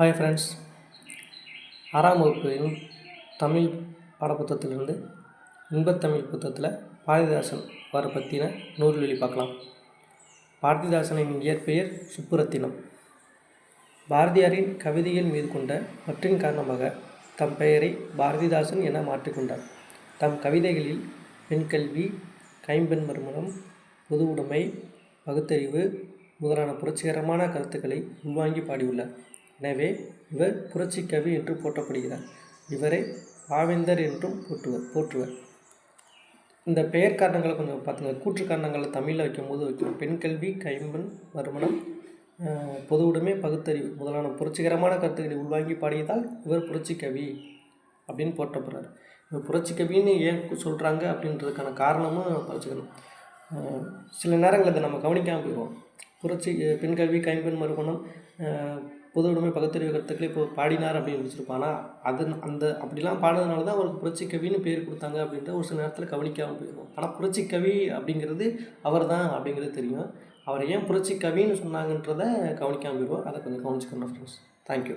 Hi friends ஆறாம் வகுப்பு தமிழ் பாடப்புத்தகத்திலிருந்து இன்பத்தமிழ் புத்தகத்தில் பாரதிதாசன் வர பற்றின நூல்வெளி பார்க்கலாம். பாரதிதாசனின் இயற்பெயர் சுப்புரத்தினம். பாரதியாரின் கவிதைகள் மீது கொண்ட பற்றின் காரணமாக தம் பெயரை பாரதிதாசன் என மாற்றிக்கொண்டார் தம் கவிதைகளில் பெண்கல்வி கைம்பெண் மறுமணம் பொது உடைமை பகுத்தறிவு முதலான புரட்சிகரமான கருத்துக்களை உள்வாங்கி பாடியுள்ளார். எனவே இவர் புரட்சி கவி என்று போற்றப்படுகிறார். இவரை பாவேந்தர் என்றும் போற்றுவர் போற்றுவர். இந்த பெயர் காரணங்களை கொஞ்சம் பார்த்துங்க. கூற்று காரணங்களை தமிழில் வைக்கும்போது வைக்கிறோம். பெண் கல்வி கைம்பெண் மறுமணம் ஆஹ், பொது உடைமை பகுத்தறிவு முதலான புரட்சிகரமான கருத்துக்களை உள்வாங்கி பாடியதால் இவர் புரட்சி கவி அப்படின்னு போற்றப்படுறார். இவர் புரட்சி கவின்னு ஏன் சொல்கிறாங்க அப்படின்றதுக்கான காரணமும் படிச்சுக்கணும் சில நேரங்களில் இதை நம்ம கவனிக்காமல் போயிடுவோம் புரட்சி பெண் கல்வி கைம்பெண் மறுமணம் பொது உடைமை பகுத்தறிவு கருத்துக்களை இப்போ பாடினார் அப்படின்னு வச்சுருப்போம் ஆனால் அது அந்த அப்படிலாம் பாடினதுனால தான் அவருக்கு புரட்சி கவின்னு பேர் கொடுத்தாங்க அப்படின்ற ஒரு சில நேரத்தில் கவனிக்காமல் போயிடுவோம் ஆனால் புரட்சி கவி அப்படிங்கிறது அவர் தான் அப்படிங்கிறது தெரியும். அவர் ஏன் புரட்சி கவின்னு சொன்னாங்கன்றதை கவனிக்காமல் போயிடுவோம் அதை கொஞ்சம் கவனிச்சுக்கணும் ஃப்ரெண்ட்ஸ் தேங்க்யூ